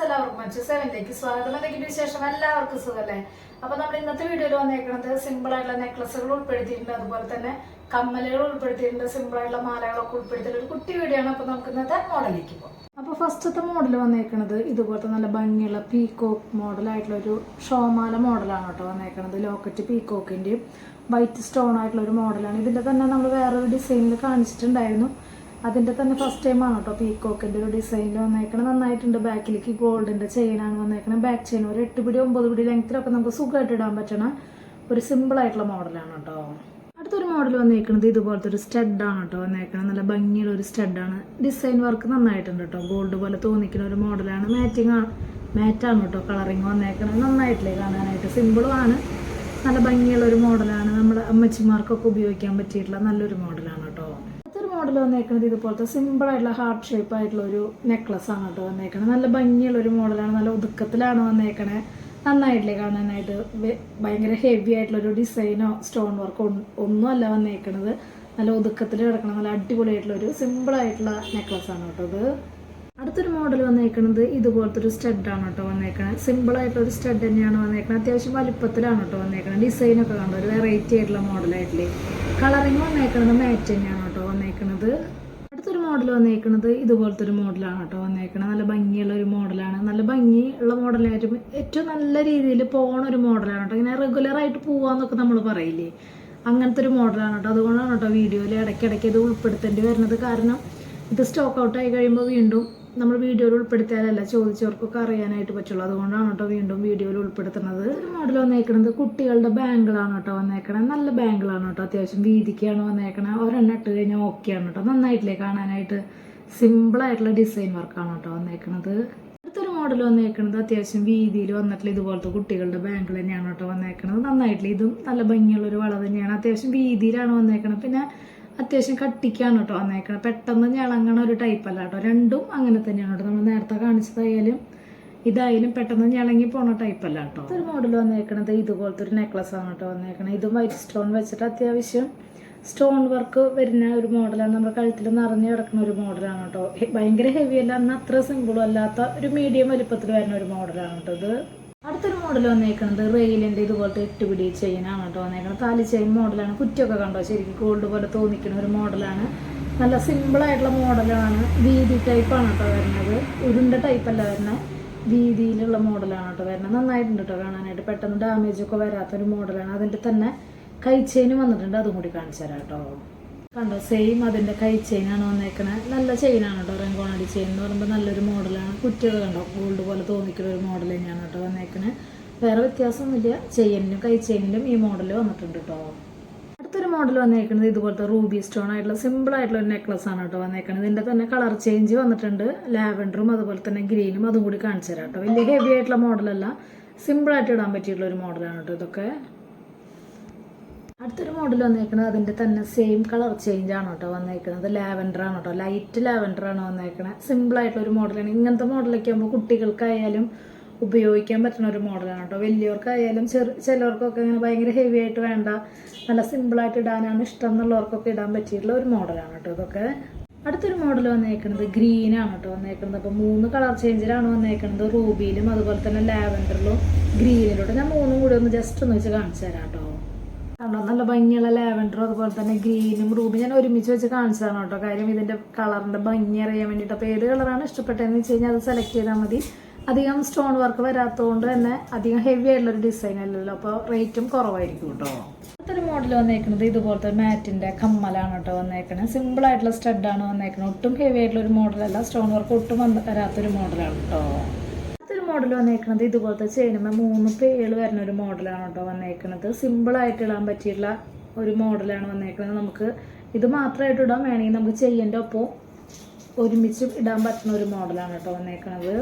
Friends എല്ലാവർക്കും മറ്റു സെവനിലേക്ക് സ്വാഗതം. എന്തെങ്കിലും വിശേഷം. എല്ലാവർക്കും സുഖമല്ലേ? അപ്പൊ നമ്മൾ ഇന്നത്തെ വീഡിയോയിൽ വന്നേക്കുന്നത് സിമ്പിൾ ആയിട്ടുള്ള നെക്ലസുകൾ ഉൾപ്പെടുത്തിയിട്ടുണ്ട്. അതുപോലെ തന്നെ കമ്മലുകൾ ഉൾപ്പെടുത്തിയിട്ടുണ്ട്. സിമ്പിൾ ആയിട്ടുള്ള മാലകളൊക്കെ ഉൾപ്പെടുത്തിയിട്ടുള്ള ഒരു കുട്ടി വീഡിയോ ആണ്. അപ്പൊ നമുക്ക് ഇന്നത്തെ മോഡലിലേക്ക് പോകാം. അപ്പൊ ഫസ്റ്റത്തെ മോഡൽ വന്നേക്കുന്നത് ഇതുപോലത്തെ നല്ല ഭംഗിയുള്ള പീകോക്ക് മോഡലായിട്ടുള്ള ഒരു ഷോമാല മോഡലാണ് കേട്ടോ വന്നേക്കുന്നത് ലോക്കറ്റ് പീകോക്കിന്റെയും വൈറ്റ് സ്റ്റോൺ ആയിട്ടുള്ള ഒരു മോഡലാണ് ഇതിന്റെ തന്നെ നമ്മൾ വേറൊരു ഡിസൈനിൽ കാണിച്ചിട്ടുണ്ടായിരുന്നു. അതിന്റെ തന്നെ ഫസ്റ്റ് ടൈം ആണ് കേട്ടോ പീക്കോക്കിന്റെ ഒരു ഡിസൈനിൽ വന്നേക്കണം നന്നായിട്ടുണ്ട്. ബാക്കിലേക്ക് ഗോൾഡിന്റെ ചെയിനാണ് വന്നേക്കണം ബാക്ക് ചെയിൻ ഒരു എട്ട് പിടി ഒമ്പത് പിടി ലെങ്ത്തിലൊക്കെ നമുക്ക് സുഖമായിട്ട് ഇടാൻ പറ്റണ ഒരു സിമ്പിൾ ആയിട്ടുള്ള മോഡലാണ് കേട്ടോ അടുത്തൊരു മോഡൽ വന്നേക്കുന്നത് ഇതുപോലത്തെ ഒരു സ്റ്റഡാണ് കേട്ടോ വന്നേക്കണം നല്ല ഭംഗിയുള്ള ഒരു സ്റ്റഡാണ് ഡിസൈൻ വർക്ക് നന്നായിട്ടുണ്ട് കേട്ടോ ഗോൾഡ് പോലെ തോന്നിക്കുന്ന ഒരു മോഡലാണ് മാറ്റിംഗ് ആണ് മാറ്റാണ് കേട്ടോ കളറിങ് വന്നേക്കണത്. നന്നായിട്ടില്ലേ കാണാനായിട്ട്. സിമ്പിളും ആണ്. നല്ല ഭംഗിയുള്ള ഒരു മോഡലാണ് നമ്മുടെ അമ്മച്ചിമാർക്കൊക്കെ ഉപയോഗിക്കാൻ പറ്റിയിട്ടുള്ള നല്ലൊരു മോഡലാണ് കേട്ടോ മോഡൽ വന്നേക്കുന്നത് ഇതുപോലത്തെ സിമ്പിൾ ആയിട്ടുള്ള ഹാർട്ട് ഷേപ്പ് ആയിട്ടുള്ള ഒരു നെക്ലസ് ആണ് കേട്ടോ വന്നേക്കണത്. നല്ല ഭംഗിയുള്ള ഒരു മോഡലാണ് നല്ല ഒതുക്കത്തിലാണ് വന്നേക്കണേ. നന്നായിട്ടില്ലേ കാണാനായിട്ട്? ഭയങ്കര ഹെവി ആയിട്ടുള്ള ഒരു ഡിസൈനോ സ്റ്റോൺ വർക്കോ ഒന്നും അല്ല വന്നേക്കണത്. നല്ല ഒതുക്കത്തിൽ കിടക്കണം നല്ല അടിപൊളിയായിട്ടുള്ള ഒരു സിമ്പിൾ ആയിട്ടുള്ള നെക്ലസ് ആണ് കേട്ടോ ഇത്. അടുത്തൊരു മോഡൽ വന്നേക്കുന്നത് ഇതുപോലത്തെ ഒരു സ്റ്റഡാണ് കേട്ടോ വന്നേക്കണത്. സിമ്പിൾ ആയിട്ടുള്ള ഒരു സ്റ്റഡ് തന്നെയാണ് വന്നേക്കണത്. അത്യാവശ്യം വലിപ്പത്തിലാണ് കേട്ടോ വന്നേക്കണത്. ഡിസൈനൊക്കെ കണ്ടോ? ഒരു വെറൈറ്റി ആയിട്ടുള്ള മോഡലായിട്ടില്ലേ കളറിങ് വന്നേക്കണത് മാറ്റ് തന്നെയാണ് വന്നേക്കണത് അടുത്തൊരു മോഡൽ വന്നേക്കണത് ഇതുപോലത്തെ ഒരു മോഡലാണ് കേട്ടോ വന്നേക്കണത്. നല്ല ഭംഗിയുള്ള ഒരു മോഡലാണ് നല്ല ഭംഗിയുള്ള മോഡലായിട്ടും ഏറ്റവും നല്ല രീതിയിൽ പോണ ഒരു മോഡലാണ് കേട്ടോ. ഇങ്ങനെ റെഗുലറായിട്ട് പോവാന്നൊക്കെ നമ്മൾ പറയില്ലേ? അങ്ങനത്തെ ഒരു മോഡലാണ് കേട്ടോ. അതുകൊണ്ടാണ് കേട്ടോ വീഡിയോയിൽ ഇടയ്ക്കിടയ്ക്ക് ഇത് ഉൾപ്പെടുത്തേണ്ടി വരുന്നത്. കാരണം ഇത് സ്റ്റോക്ക് ഔട്ട് ആയി കഴിയുമ്പോൾ വീണ്ടും നമ്മൾ വീഡിയോയിൽ ഉൾപ്പെടുത്തിയാലല്ല ചോദിച്ചവർക്കൊക്കെ അറിയാനായിട്ട് പറ്റുള്ളൂ. അതുകൊണ്ടാണ് കേട്ടോ വീണ്ടും വീഡിയോയിൽ ഉൾപ്പെടുത്തുന്നത്. ഒരു മോഡൽ വന്നേക്കണത് കുട്ടികളുടെ ബാങ്കിളാണ് കേട്ടോ വന്നേക്കണത്. നല്ല ബാങ്കിളാണ് കേട്ടോ. അത്യാവശ്യം വീതിക്കാണ് വന്നേക്കണത്. ഒരെണ്ണം ഇട്ട് കഴിഞ്ഞാൽ ഓക്കെയാണ് കേട്ടോ. നന്നായിട്ടില്ലേ കാണാനായിട്ട്? സിമ്പിളായിട്ടുള്ള ഡിസൈൻ വർക്കാണ് കേട്ടോ വന്നേക്കണത്. അടുത്തൊരു മോഡൽ വന്നേക്കണത് അത്യാവശ്യം വീതിയിൽ വന്നിട്ടുള്ള ഇതുപോലത്തെ കുട്ടികളുടെ ബാങ്കിൾ തന്നെയാണ് കേട്ടോ വന്നേക്കണത്. നന്നായിട്ടില്ല? ഇതും നല്ല ഭംഗിയുള്ള ഒരു വള തന്നെയാണ്. അത്യാവശ്യം വീതിയിലാണ് വന്നേക്കണത്. പിന്നെ അത്യാവശ്യം കട്ടിക്കാണ് കേട്ടോ വന്നേക്കണത് പെട്ടെന്ന് ഞളങ്ങണ ഒരു ടൈപ്പ് അല്ല കേട്ടോ. രണ്ടും അങ്ങനെ തന്നെയാണ് കേട്ടോ. നമ്മൾ നേരത്തെ കാണിച്ചതായാലും ഇതായാലും പെട്ടെന്ന് ഞളങ്ങി പോണ ടൈപ്പ് അല്ല കേട്ടോ. ഒരു മോഡൽ വന്നേക്കണത് ഇതുപോലത്തെ ഒരു നെക്ലസ് ആണ് കേട്ടോ വന്നേക്കണത് ഇതും വൈറ്റ് സ്റ്റോൺ വെച്ചിട്ട് അത്യാവശ്യം സ്റ്റോൺ വർക്ക് വരുന്ന ഒരു മോഡലാണ് നമ്മുടെ കഴുത്തിൽ നിറഞ്ഞു കിടക്കുന്ന ഒരു മോഡലാണ് കേട്ടോ. ഭയങ്കര ഹെവി അല്ല എന്നാൽ അത്ര സിമ്പിളും അല്ലാത്ത ഒരു മീഡിയം വലിപ്പത്തിൽ വരുന്ന ഒരു മോഡലാണ് കേട്ടോ ഇത്. അടുത്തൊരു മോഡൽ വന്നേക്കുന്നത് റെയിലിന്റെ ഇതുപോലത്തെ എട്ടുപിടി ചെയിനാണ് കേട്ടോ വന്നേക്കുന്നത് താലി ചെയിൻ മോഡലാണ് കുറ്റിയൊക്കെ കണ്ടോ? ശരിക്കും ഗോൾഡ് പോലെ തോന്നിക്കുന്ന ഒരു മോഡലാണ് നല്ല സിമ്പിളായിട്ടുള്ള മോഡലാണ് വീതി ടൈപ്പാണ് കേട്ടോ വരുന്നത്. ഉരുണ്ട ടൈപ്പല്ല വരുന്നത് വീതിയിലുള്ള മോഡലാണ് കേട്ടോ വരുന്നത് നന്നായിട്ടുണ്ട് കേട്ടോ കാണാനായിട്ട്. പെട്ടെന്ന് ഡാമേജ് ഒക്കെ വരാത്തൊരു മോഡലാണ് അതിന്റെ തന്നെ കൈ ചെയിൻ വന്നിട്ടുണ്ട്. അതും കൂടി കാണിച്ചു തരാം കേട്ടോ. കണ്ടോ സെയിം അതിന്റെ കൈ ചെയിനാണ് വന്നേക്കണേ. നല്ല ചെയിനാണ് കേട്ടോ റെങ്കോണടി ചെയിൻ എന്ന് പറയുമ്പോൾ നല്ലൊരു മോഡലാണ് കുറ്റികൾ കണ്ടോ ഗോൾഡ് പോലെ തോന്നിക്കുന്ന ഒരു മോഡൽ തന്നെയാണ് കേട്ടോ വന്നേക്കണേ. വേറെ വ്യത്യാസമൊന്നുമില്ല ചെയിനിലും കൈ ചെയിനിലും ഈ മോഡൽ വന്നിട്ടുണ്ട് കേട്ടോ. അടുത്തൊരു മോഡൽ വന്നേക്കുന്നത് ഇതുപോലത്തെ റൂബി സ്റ്റോൺ ആയിട്ടുള്ള സിമ്പിൾ ആയിട്ടുള്ള ഒരു നെക്ലസ് ആണ് കേട്ടോ വന്നേക്കുന്നത് ഇതിന്റെ തന്നെ കളർ ചേഞ്ച് വന്നിട്ടുണ്ട്. ലാവൻഡറും അതുപോലെ തന്നെ ഗ്രീനും അതും കൂടി കാണിച്ചു തരാം കേട്ടോ. വലിയ ഹെവി ആയിട്ടുള്ള മോഡലല്ല സിമ്പിൾ ആയിട്ട് ഇടാൻ പറ്റിയിട്ടുള്ള ഒരു മോഡലാണ് കേട്ടോ ഇതൊക്കെ. അടുത്തൊരു മോഡൽ വന്നേക്കുന്നത് അതിന്റെ തന്നെ സെയിം കളർ ചേഞ്ച് ആണ് കേട്ടോ വന്നേക്കുന്നത് ലാവൻഡർ ആണ് കേട്ടോ. ലൈറ്റ് ലാവൻഡർ ആണ് വന്നേക്കുന്നത് സിമ്പിൾ ആയിട്ടുള്ള ഒരു മോഡലാണ് ഇങ്ങനത്തെ മോഡലൊക്കെ ആകുമ്പോൾ കുട്ടികൾക്കായാലും ഉപയോഗിക്കാൻ പറ്റുന്ന ഒരു മോഡലാണ് കേട്ടോ. വലിയവർക്കായാലും ചെറു ചിലവർക്കൊക്കെ ഇങ്ങനെ ഭയങ്കര ഹെവി ആയിട്ട് വേണ്ട നല്ല സിമ്പിളായിട്ട് ഇടാനാണ് ഇഷ്ടം എന്നുള്ളവർക്കൊക്കെ ഇടാൻ പറ്റിയിട്ടുള്ള ഒരു മോഡലാണ് കേട്ടോ ഇതൊക്കെ. അടുത്തൊരു മോഡൽ വന്നേക്കുന്നത് ആണ് കേട്ടോ വന്നേക്കുന്നത് അപ്പോൾ മൂന്ന് കളർ ചേഞ്ചിലാണ് വന്നേക്കുന്നത് റൂബിയിലും അതുപോലെ തന്നെ ലാവൻഡറിലും ഗ്രീനിലും ഞാൻ മൂന്നും കൂടി ഒന്ന് ജസ്റ്റ് ഒന്ന് വെച്ച് കാണിച്ചു തരാം കേട്ടോ. കണ്ടോ നല്ല ഭംഗിയുള്ള ലാവൻഡറും അതുപോലെ തന്നെ ഗ്രീനും റൂമും ഞാൻ ഒരുമിച്ച് വെച്ച് കാണിച്ചതാണ് കേട്ടോ. കാര്യം ഇതിന്റെ കളറിന്റെ ഭംഗി അറിയാൻ വേണ്ടിയിട്ട് അപ്പോൾ ഏത് കളറാണ് ഇഷ്ടപ്പെട്ടതെന്ന് വെച്ച് കഴിഞ്ഞാൽ അത് സെലക്ട് ചെയ്താൽ മതി. അധികം സ്റ്റോൺ വർക്ക് വരാത്തതുകൊണ്ട് തന്നെ അധികം ഹെവി ആയിട്ടുള്ള ഒരു ഡിസൈൻ അല്ലല്ലോ. അപ്പോൾ റേറ്റും കുറവായിരിക്കും കേട്ടോ. അടുത്തൊരു മോഡൽ വന്നേക്കുന്നത് ഇതുപോലത്തെ മാറ്റിന്റെ കമ്മലാണ് കേട്ടോ വന്നേക്കുന്നത് സിമ്പിൾ ആയിട്ടുള്ള സ്റ്റഡാണ് വന്നേക്കുന്നത് ഒട്ടും ഹെവി ആയിട്ടുള്ള ഒരു മോഡലല്ല സ്റ്റോൺ വർക്ക് ഒട്ടും വരാത്തൊരു മോഡലാണ് കേട്ടോ. മോഡൽ വന്നേക്കുന്നത് ഇതുപോലത്തെ ചെയിനുമ്മ മൂന്ന് പേൾ വരുന്ന ഒരു മോഡലാണ് കേട്ടോ വന്നേക്കുന്നത് സിമ്പിളായിട്ട് ഇടാൻ പറ്റിയിട്ടുള്ള ഒരു മോഡലാണ് വന്നേക്കുന്നത് നമുക്ക് ഇത് മാത്രമായിട്ട് ഇടാൻ വേണമെങ്കിൽ നമുക്ക് ചെയ്യേണ്ട ഒപ്പം ഒരുമിച്ച് ഇടാൻ പറ്റുന്ന ഒരു മോഡലാണ് കേട്ടോ വന്നേക്കുന്നത്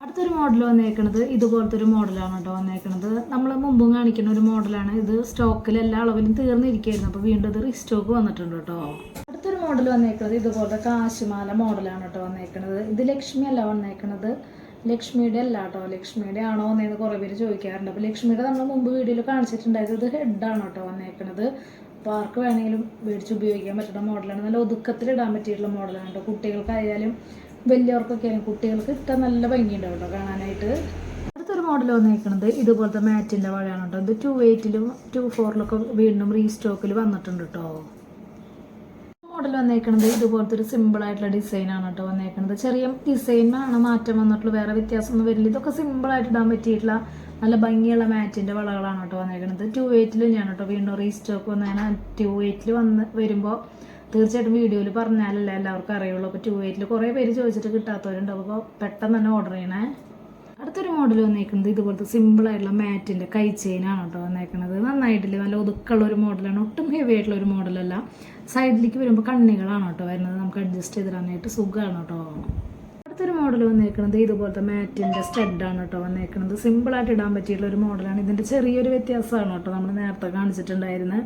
അടുത്തൊരു മോഡൽ വന്നേക്കുന്നത് ഇതുപോലത്തെ ഒരു മോഡലാണ് കേട്ടോ വന്നേക്കുന്നത് നമ്മൾ മുമ്പും കാണിക്കുന്ന ഒരു മോഡലാണ് ഇത് സ്റ്റോക്കിൽ എല്ലാ അളവിലും തീർന്നിരിക്കുകയായിരുന്നു. അപ്പോൾ വീണ്ടും ഇത് റീസ്റ്റോക്ക് വന്നിട്ടുണ്ട് കേട്ടോ. അടുത്തൊരു മോഡൽ വന്നേക്കുന്നത് ഇതുപോലത്തെ കാശുമാല മോഡലാണ് കേട്ടോ വന്നേക്കുന്നത് ഇത് ലക്ഷ്മി അല്ല വന്നേക്കുന്നത് ലക്ഷ്മിയുടെ അല്ല കേട്ടോ ലക്ഷ്മിയുടെ ആണോ എന്നേന്ന് കുറേ പേര് ചോദിക്കാറുണ്ട്. അപ്പോൾ ലക്ഷ്മിയുടെ നമ്മൾ മുമ്പ് വീഡിയോയിൽ കാണിച്ചിട്ടുണ്ടായത് ഇത് ഹെഡാണ് കേട്ടോ വന്നേക്കുന്നത് അപ്പോൾ ആർക്ക് വേണമെങ്കിലും മേടിച്ച് ഉപയോഗിക്കാൻ പറ്റുന്ന മോഡലാണ്. നല്ല ഒതുക്കത്തിൽ ഇടാൻ പറ്റിയിട്ടുള്ള മോഡലാണ് കേട്ടോ കുട്ടികൾക്കായാലും വലിയവർക്കൊക്കെ ആയാലും കുട്ടികൾക്ക് ഇട്ട നല്ല ഭംഗിയുണ്ടാവും കേട്ടോ കാണാനായിട്ട്. അടുത്തൊരു മോഡൽ വന്നേക്കുന്നത് ഇതുപോലത്തെ മാറ്റിന്റെ വഴയാണ് കേട്ടോ ഇത് ടു എയ്റ്റിലും ടു ഫോറിലൊക്കെ വീണ്ടും റീസ്റ്റോക്കിൽ വന്നിട്ടുണ്ട് കേട്ടോ മോഡൽ വന്നേക്കുന്നത് ഇതുപോലത്തെ ഒരു സിമ്പിൾ ആയിട്ടുള്ള ഡിസൈൻ ആണ് കേട്ടോ വന്നേക്കുന്നത് ചെറിയ ഡിസൈനാണ് മാറ്റം വന്നിട്ടുള്ള വേറെ വ്യത്യാസമൊന്നും വരില്ല. ഇതൊക്കെ സിമ്പിൾ ആയിട്ട് ഇടാൻ പറ്റിയിട്ടുള്ള നല്ല ഭംഗിയുള്ള മാറ്റിന്റെ വളകളാണ് കേട്ടോ വന്നേക്കുന്നത് ടു എയ്റ്റിലും ഞാൻ കേട്ടോ വീണ്ടും റീസ്റ്റോക്ക് വന്നതിന് ടു എയ്റ്റിൽ വന്ന് വരുമ്പോൾ തീർച്ചയായിട്ടും വീഡിയോയിൽ പറഞ്ഞാലല്ലേ എല്ലാവർക്കും അറിയുള്ളൂ. അപ്പോൾ ടു എയ്റ്റിൽ കുറേ പേര് ചോദിച്ചിട്ട് കിട്ടാത്തവരുണ്ട്. അപ്പോൾ പെട്ടെന്ന് തന്നെ ഓർഡർ ചെയ്യണേ. അടുത്തൊരു മോഡൽ വന്നേക്കുന്നത് ഇതുപോലത്തെ സിമ്പിൾ ആയിട്ടുള്ള മാറ്റിന്റെ കൈ ചെയിനാണ് കേട്ടോ വന്നേക്കുന്നത് നന്നായിട്ടില്ല? നല്ല ഒതുക്കുള്ള ഒരു മോഡലാണ് ഒട്ടും ഹെവി ആയിട്ടുള്ള ഒരു മോഡലല്ല സൈഡിലേക്ക് വരുമ്പോൾ കണ്ണികളാണ് കേട്ടോ വരുന്നത്. നമുക്ക് അഡ്ജസ്റ്റ് ചെയ്തിടാനായിട്ട് സുഖമാണ് കേട്ടോ. അടുത്തൊരു മോഡൽ വന്നേക്കുന്നത് ഇതുപോലത്തെ മാറ്റിന്റെ സ്റ്റഡാണ് കേട്ടോ വന്നേക്കുന്നത് സിമ്പിളായിട്ട് ഇടാൻ പറ്റിയിട്ടുള്ള ഒരു മോഡലാണ് ഇതിന്റെ ചെറിയൊരു വ്യത്യാസമാണ് കേട്ടോ നമ്മൾ നേരത്തെ കാണിച്ചിട്ടുണ്ടായിരുന്നത്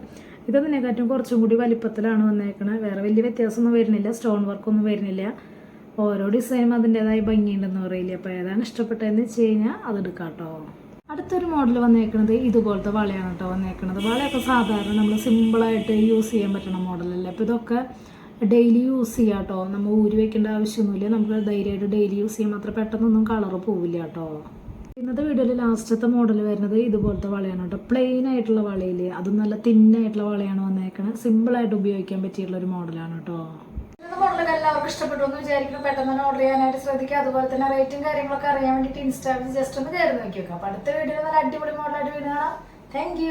ഇതതിനെക്കാട്ടും കുറച്ചും കൂടി വലിപ്പത്തിലാണ് വന്നേക്കുന്നത് വേറെ വലിയ വ്യത്യാസമൊന്നും വരുന്നില്ല. സ്റ്റോൺ വർക്കൊന്നും വരുന്നില്ല. ഓരോ ഡിസൈനും അതിന്റെതായ ഭംഗിയുണ്ടെന്ന് പറയില്ല? അപ്പോൾ ഏതാണ് ഇഷ്ടപ്പെട്ടതെന്ന് വെച്ച് കഴിഞ്ഞാൽ അത് എടുക്കാം കേട്ടോ. അടുത്തൊരു മോഡൽ വന്നേക്കുന്നത് ഇതുപോലത്തെ വളയാണ് കേട്ടോ വന്നേക്കുന്നത് വളയൊക്കെ സാധാരണ നമ്മൾ സിമ്പിളായിട്ട് യൂസ് ചെയ്യാൻ പറ്റുന്ന മോഡലല്ലേ? അപ്പോൾ ഇതൊക്കെ ഡെയിലി യൂസ് ചെയ്യാം കേട്ടോ. നമ്മൾ ഊരി വെക്കേണ്ട ആവശ്യമൊന്നുമില്ല. നമുക്ക് ധൈര്യമായിട്ട് ഡെയിലി യൂസ് ചെയ്യാൻ മാത്രം പെട്ടെന്നൊന്നും കളറ് പോവില്ല കേട്ടോ. ഇന്നത്തെ വീഡിയോയിൽ ലാസ്റ്റത്തെ മോഡൽ വരുന്നത് ഇതുപോലത്തെ വളയാണ് കേട്ടോ. പ്ലെയിൻ ആയിട്ടുള്ള വളയില്ലേ? അതും നല്ല തിന്നായിട്ടുള്ള വളയാണ് വന്നേക്കണത്. സിമ്പിളായിട്ട് ഉപയോഗിക്കാൻ പറ്റിയിട്ടുള്ള ഒരു മോഡലാണ് കേട്ടോ. മോഡലൊക്കെ എല്ലാവർക്കും ഇഷ്ടപ്പെട്ടു എന്ന് വിചാരിക്കുന്നു. പെട്ടെന്ന് തന്നെ ഓർഡർ ചെയ്യാനായിട്ട് ശ്രദ്ധിക്കുക. അതുപോലെ തന്നെ റേറ്റും കാര്യങ്ങളൊക്കെ അറിയാൻ വേണ്ടിയിട്ട് ഇൻസ്റ്റാഗ്രാമിൽ ജസ്റ്റ് ഒന്ന് കയറി നോക്കി വെക്കാം അപ്പോൾ അടുത്ത വീഡിയോ നല്ല അടിപൊളി മോഡലായിട്ട് വീട് കാണാം. താങ്ക്